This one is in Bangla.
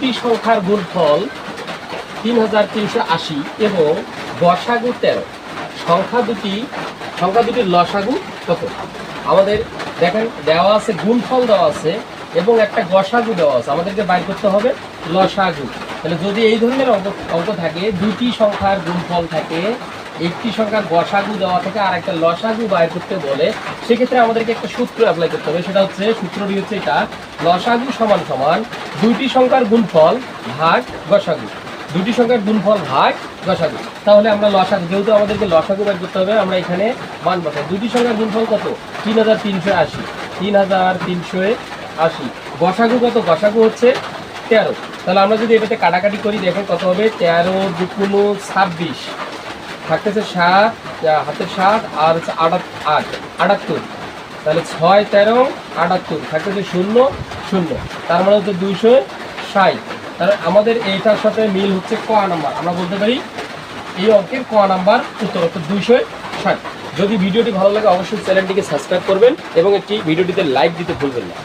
দুটি সংখ্যার গুণফল তিন হাজার তিনশো আশি এবং গসাগু তেরো। সংখ্যা দুটি সংখ্যা দুটির লসাগু কত? আমাদের দেখেন, দেওয়া আছে, গুণফল দেওয়া আছে এবং একটা গসাগু দেওয়া আছে। আমাদেরকে বাইর করতে হবে লসাগু। তাহলে যদি এই ধরনের অঙ্ক অঙ্ক থাকে, দুটি সংখ্যার গুণফল থাকে একটি সংখ্যার গসাগু দেওয়া থেকে আর একটা লসাগু বাইর করতে বলে, সেক্ষেত্রে আমাদেরকে একটা সূত্র অ্যাপ্লাই করতে হবে। সেটা হচ্ছে, সূত্রটি হচ্ছে এটা, লসাগু সমান সমান দুইটি সংখ্যার গুণফল ভাগ গসাগু। দুটি সংখ্যার গুণফল ভাগ লসাগু তাহলে আমরা লসাগু, যেহেতু আমাদেরকে লসাগু বের করতে হবে, আমরা এখানে মান বসাই। দুটি সংখ্যার গুণফল কত? তিন হাজার তিনশো আশি। তিন হাজার তিনশো আশি। গসাগু কত? গসাগু হচ্ছে তেরো। তাহলে আমরা যদি এটাতে কাটাকাটি করি দেখেন কত হবে? তেরো দুকুনো ছাব্বিশ। থাকতেছে সাত হাতের সাত আর হচ্ছে আটাত, আট, আটাত্তর। তাহলে ছয়, তেরো, আটাত্তর, থাকতেছে শূন্য শূন্য। তার মানে হচ্ছে দুইশো ষাট। তাহলে আমাদের এইটার সাথে মিল হচ্ছে ক নাম্বার। আমরা বলতে পারি এই অঙ্কের ক নাম্বার উত্তর হচ্ছে দুইশো ষাট। যদি ভিডিওটি ভালো লাগে, অবশ্যই চ্যানেলটিকে সাবস্ক্রাইব করবেন এবং একটি ভিডিওটিতে লাইক দিতে ভুলবেন না।